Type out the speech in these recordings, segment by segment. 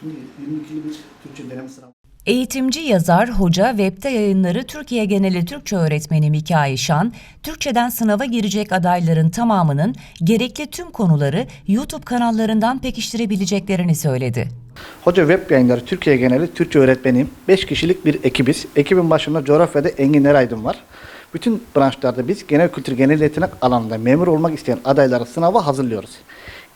Şimdi 22'li bir Türkçe deneme sınavı. Eğitimci, yazar, hoca, webde yayınları Türkiye geneli Türkçe öğretmeni Mikail Şan, Türkçeden sınava girecek adayların tamamının gerekli tüm konuları YouTube kanallarından pekiştirebileceklerini söyledi. Hoca web yayınları Türkiye geneli Türkçe öğretmeniyim. 5 kişilik bir ekibiz. Ekibin başında coğrafyada Engin Eraydın var. Bütün branşlarda biz genel kültür genel yetenek alanında memur olmak isteyen adayları sınava hazırlıyoruz.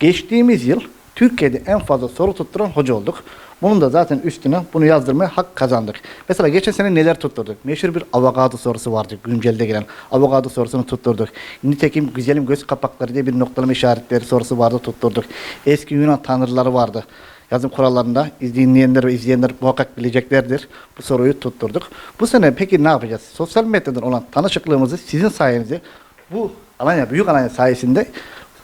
Geçtiğimiz yıl Türkiye'de en fazla soru tutturan hoca olduk. Bunun da zaten üstüne bunu yazdırmaya hak kazandık. Mesela geçen sene neler tutturduk? Meşhur bir avokado sorusu vardı güncelde gelen. Avokado sorusunu tutturduk. Nitekim güzelim göz kapakları diye bir noktalama işaretleri sorusu vardı tutturduk. Eski Yunan tanrıları vardı yazım kurallarında dinleyenler ve izleyenler muhakkak bileceklerdir. Bu soruyu tutturduk. Bu sene peki ne yapacağız? Sosyal medyadan olan tanışıklığımızı sizin sayenizde bu Alanya, Büyük Alanya sayesinde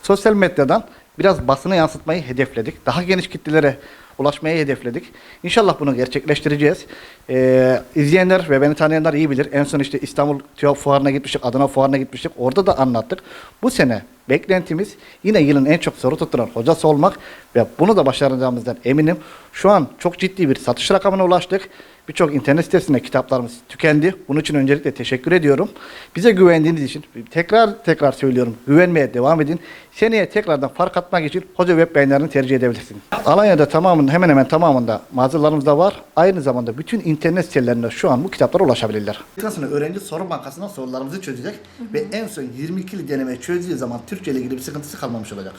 sosyal medyadan biraz basına yansıtmayı hedefledik. Daha geniş kitlelere ulaşmayı hedefledik. İnşallah bunu gerçekleştireceğiz. Ee, izleyenler ve beni tanıyanlar iyi bilir. En son işte İstanbul TÜYAP Fuarı'na gitmiştik, Adana Fuarı'na gitmiştik. Orada da anlattık. Bu sene beklentimiz yine yılın en çok soru tutturan hocası olmak ve bunu da başaracağımızdan eminim. Şu an çok ciddi bir satış rakamına ulaştık. Birçok internet sitesinde kitaplarımız tükendi. Bunun için öncelikle teşekkür ediyorum. Bize güvendiğiniz için tekrar tekrar söylüyorum. Güvenmeye devam edin. Seneye tekrardan fark atmak için hoca web yayınlarını tercih edebilirsiniz. Alanya'da tamamında hemen hemen tamamında mağazalarımız da var. Aynı zamanda bütün internet sitelerinde şu an bu kitaplara ulaşabilirler. Sonra öğrenci soru bankasından sorularımızı çözecek ve en son 22'li deneme çözdüğü zaman Türkçe ile ilgili bir sıkıntısı kalmamış olacak.